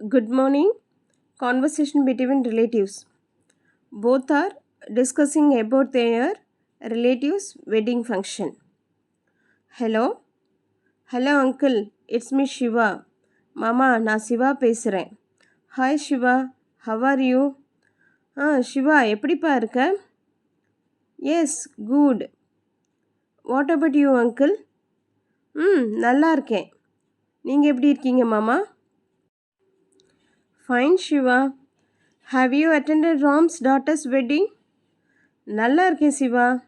Good morning. Conversation between relatives. Both are discussing about their relatives' wedding function. Hello? Hello uncle it's me Siva மாமா நான் சிவா பேசுகிறேன் hi Siva how are you ஆ சிவா எப்படிப்பா இருக்க yes good what about you uncle ம் நல்லா இருக்கேன் நீங்கள் எப்படி இருக்கீங்க மாமா fine Siva have you attended Ram's daughter's wedding நல்லா இருக்கேன் சிவா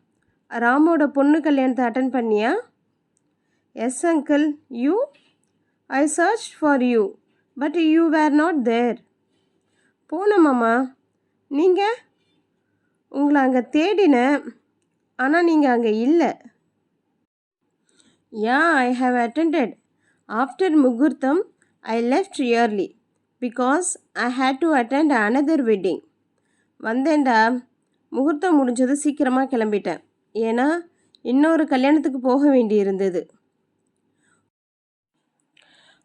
ராமோட பொண்ணு கல்யாணத்தை அட்டன் பண்ணியா? Yes uncle you I search for you but you were not there போனோமாம்மா நீங்கள் உங்களை அங்கே தேடினேன் ஆனால் நீங்கள் அங்கே இல்லை. Yeah I have attended after muhurtham I left early because I had to attend another wedding வந்தேன்டா. முகூர்த்தம் முடிஞ்சது சீக்கிரமாக கிளம்பிட்டேன். ஏன்னா இன்னொரு கல்யாணத்துக்கு போக வேண்டி இருந்தது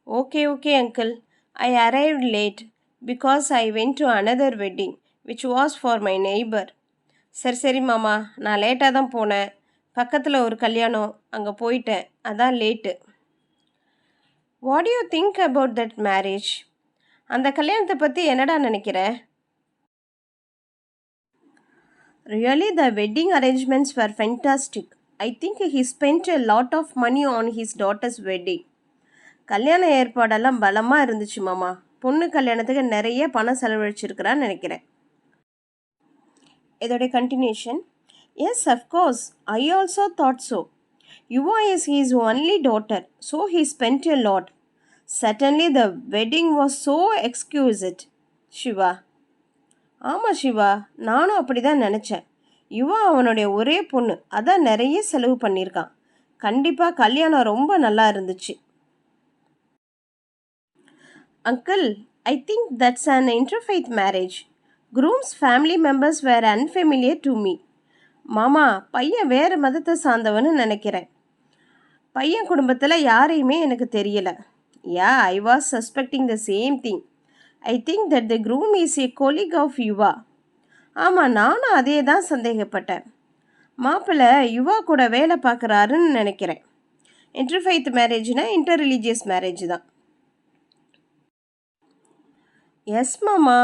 okay okay uncle I arrive late because I went to another wedding which was for my neighbour சரி சரி மாமா. நான் லேட்டாக தான் போனேன். பக்கத்தில் ஒரு கல்யாணம். அங்கே போயிட்டேன். அதான் late what you think about that marriage அந்த கல்யாணத்தை பற்றி என்னடா நினைக்கிற? Really the wedding arrangements were fantastic I think he spend a lot of money on his daughter's wedding கல்யாண ஏற்பாடெல்லாம் பலமாக இருந்துச்சு மாமா. பொண்ணு கல்யாணத்துக்கு நிறைய பணம் செலவழிச்சிருக்கிறான்னு நினைக்கிறேன். இதோடைய continuation yes of course I also thought so Yuva is his only daughter so he spend a lot certainly the wedding was so exquisite Siva ஆமாம் சிவா நானும் அப்படி தான் நினச்சேன். இவன் அவனுடைய ஒரே பொண்ணு. அதான் நிறைய செலவு பண்ணியிருக்கான். கண்டிப்பாக கல்யாணம் ரொம்ப நல்லா இருந்துச்சு. Uncle I think that's an interfaith marriage groom's family members were unfamiliar to me மாமா பையன் வேறு மதத்தை சார்ந்தவன்னு நினைக்கிறேன். பையன் குடும்பத்தில் யாரையுமே எனக்கு தெரியலை. Yeah I was suspecting the same thing I think that the groom is a colleague of யுவா ஆமாம் நானும் அதே தான் சந்தேகப்பட்டேன். மாப்பிள்ளை யுவா கூட வேலை பார்க்குறாருன்னு நினைக்கிறேன். இன்டர்ஃபைத் மேரேஜ்னா இன்டர் ரிலீஜியஸ் மேரேஜ் தான். எஸ் மாமா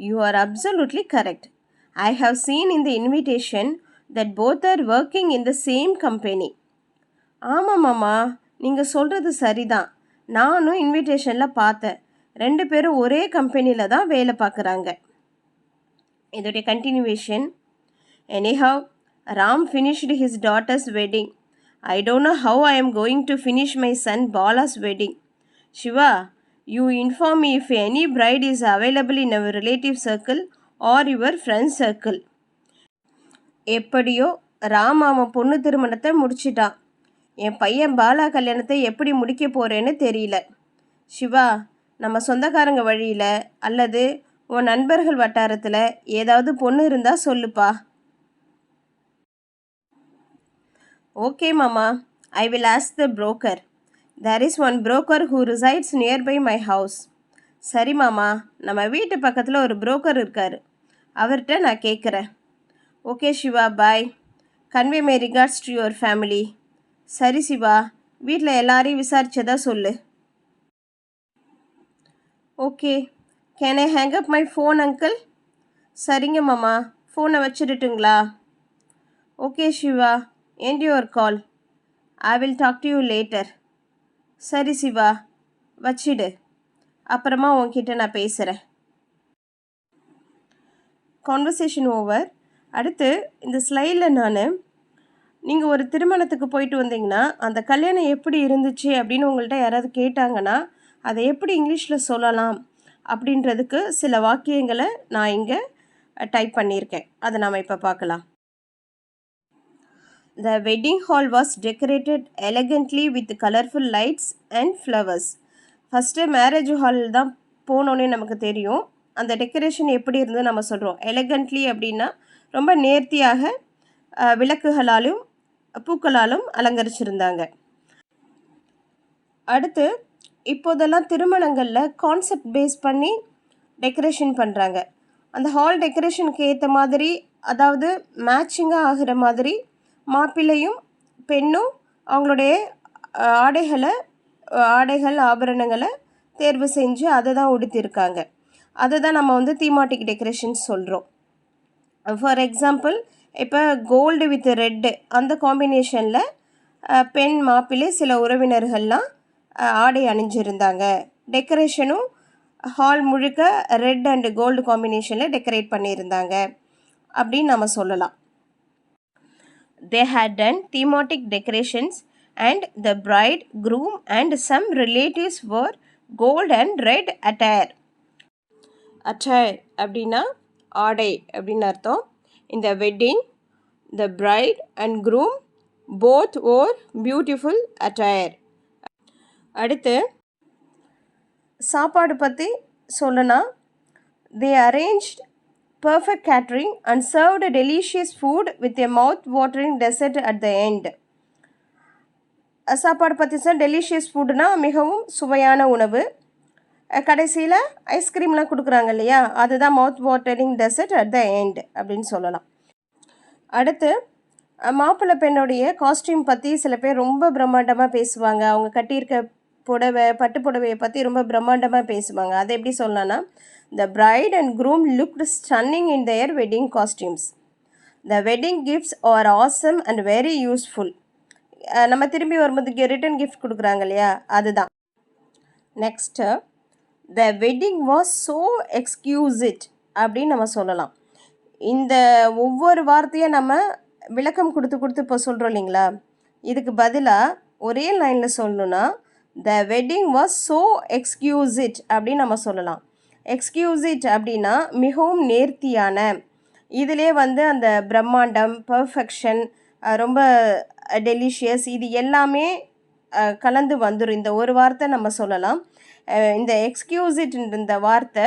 you are absolutely correct I have seen in the invitation that both are working in the same company ஆமாம் மாமா நீங்கள் சொல்கிறது சரிதான். நானும் இன்விடேஷனில் பார்த்தேன். ரெண்டு பேரும் ஒரே கம்பெனியில் தான் வேலை பார்க்குறாங்க. இதோடைய continuation anyhow Ram finished his daughter's wedding I don't know how I am going to finish my son Bala's wedding Shiva you inform me if any bride is available in our relative circle or your friends circle எப்படியோ ராம் அவன் பொண்ணு திருமணத்தை முடிச்சிட்டான். என் பையன் பாலா கல்யாணத்தை எப்படி முடிக்க போகிறேன்னு தெரியல. சிவா நம்ம சொந்தக்காரங்க வழியில் அல்லது உன் நண்பர்கள் வட்டாரத்தில் ஏதாவது பொண்ணு இருந்தால் சொல்லுப்பா. ஓகே மாமா I will ask the broker. There is one broker who resides nearby my house சரி மாமா நம்ம வீட்டு பக்கத்தில் ஒரு புரோக்கர் இருக்கார். அவர்கிட்ட நான் கேட்குறேன் okay Shiva bye convey my regards to your family சரி சிவா வீட்டில் எல்லாரையும் விசாரிச்சதா சொல்லு. Okay can I hang up my phone uncle சரிங்க மாமா ஃபோனை வச்சுடுட்டுங்களா? Okay Shiva end your call I will talk to you later சரி சிவா வச்சிடு. அப்புறமா உன்கிட்ட நான் பேசுகிறேன் கான்வர்சேஷன் ஓவர் அடுத்து இந்த ஸ்லைடில் நான் நீங்கள் ஒரு திருமணத்துக்கு போயிட்டு வந்தீங்கன்னா அந்த கல்யாணம் எப்படி இருந்துச்சு அப்படின்னு உங்கள்கிட்ட யாராவது கேட்டாங்கன்னா அதை எப்படி இங்கிலீஷில் சொல்லலாம் அப்படின்றதுக்கு சில வாக்கியங்களை நான் இங்கே டைப் பண்ணியிருக்கேன். அதை நாம் இப்போ பார்க்கலாம். The wedding hall was decorated elegantly with colourful lights and flowers first marriage hall தான் போனோன்னே நமக்கு தெரியும். அந்த டெக்கரேஷன் எப்படி இருந்து நம்ம சொல்கிறோம் எலகண்ட்லி அப்படின்னா ரொம்ப நேர்த்தியாக விளக்குகளாலும் பூக்களாலும் அலங்கரிச்சிருந்தாங்க. அடுத்து இப்போதெல்லாம் திருமணங்களில் கான்செப்ட் பேஸ் பண்ணி டெக்கரேஷன் பண்ணுறாங்க அந்த ஹால் டெக்கரேஷனுக்கு ஏற்ற மாதிரி அதாவது மேட்சிங்காக ஆகிற மாதிரி மாப்பிள்ளையும் பெண்ணும் அவங்களுடைய ஆடைகளை ஆடைகள் ஆபரணங்களை தேர்வு செஞ்சு அதை தான் உடுத்தியிருக்காங்க அதை தான் நம்ம வந்து தீமாட்டிக் டெக்கரேஷன் சொல்கிறோம் ஃபார் எக்ஸாம்பிள் இப்போ கோல்டு வித் ரெட்டு அந்த காம்பினேஷனில் பெண் மாப்பிள்ளை சில உறவினர்கள்லாம் ஆடை அணிஞ்சிருந்தாங்க. டெக்கரேஷனும் ஹால் முழுக்க ரெட் அண்ட் கோல்டு காம்பினேஷனில் டெக்கரேட் பண்ணியிருந்தாங்க. அப்படின்னு நம்ம சொல்லலாம். They had done thematic decorations and the bride groom and some relatives wore gold and red attire attire அப்படின்னா ஆடை அப்படின்னு அர்த்தம். இந்த wedding the bride and and both wore beautiful attire அடுத்து சாப்பாடு பற்றி சொல்லனா they arranged perfect catering and served delicious food with a mouth watering dessert at the end சாப்பாடு பற்றி சார் டெலிஷியஸ் ஃபுட்னால் மிகவும் சுவையான உணவு கடைசியில் ஐஸ்கிரீம்லாம் கொடுக்குறாங்க இல்லையா? அதுதான் mouth watering dessert at the end அப்படின்னு சொல்லலாம். அடுத்து மாப்பிள்ளை பெண்ணுடைய காஸ்டியூம் பற்றி சில பேர் ரொம்ப பிரம்மாண்டமாக பேசுவாங்க. அவங்க கட்டியிருக்க புடவை பட்டு புடவையை பற்றி ரொம்ப பிரம்மாண்டமாக பேசுவாங்க. அதை எப்படி சொல்லலாம்னா the bride and groom looked stunning in their wedding costumes the wedding gifts are awesome and very useful நம்ம திரும்பி வரும்போது ரிட்டன் கிஃப்ட் கொடுக்குறாங்க இல்லையா? அதுதான். Next the wedding was so exquisite அப்படின்னு நம்ம சொல்லலாம். இந்த ஒவ்வொரு வார்த்தையை நம்ம விளக்கம் கொடுத்து கொடுத்து இப்போ சொல்கிறோம் இல்லைங்களா? இதுக்கு பதிலாக ஒரே லைனில் சொல்லணும்னா the wedding was so exquisite அப்படின்னு நம்ம சொல்லலாம். எக்ஸ்கியூசிட் அப்படின்னா மிகவும் நேர்த்தியான இதிலே வந்து அந்த பிரம்மாண்டம் பர்ஃபெக்ஷன் ரொம்ப டெலிஷியஸ் இது எல்லாமே கலந்து வந்துடும் இந்த ஒரு வார்த்தை நம்ம சொல்லலாம். இந்த எக்ஸ்கியூசிட் இந்த வார்த்தை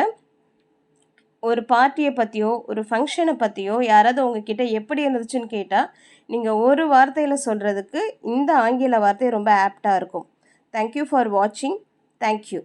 ஒரு பார்ட்டியை பற்றியோ ஒரு ஃபங்க்ஷனை பற்றியோ யாராவது உங்ககிட்ட எப்படி இருந்துச்சுன்னு கேட்டால் நீங்கள் ஒரு வார்த்தையில் சொல்கிறதுக்கு இந்த ஆங்கில வார்த்தை ரொம்ப ஆப்டாக இருக்கும். தேங்க்யூ ஃபார் வாட்சிங் தேங்க்யூ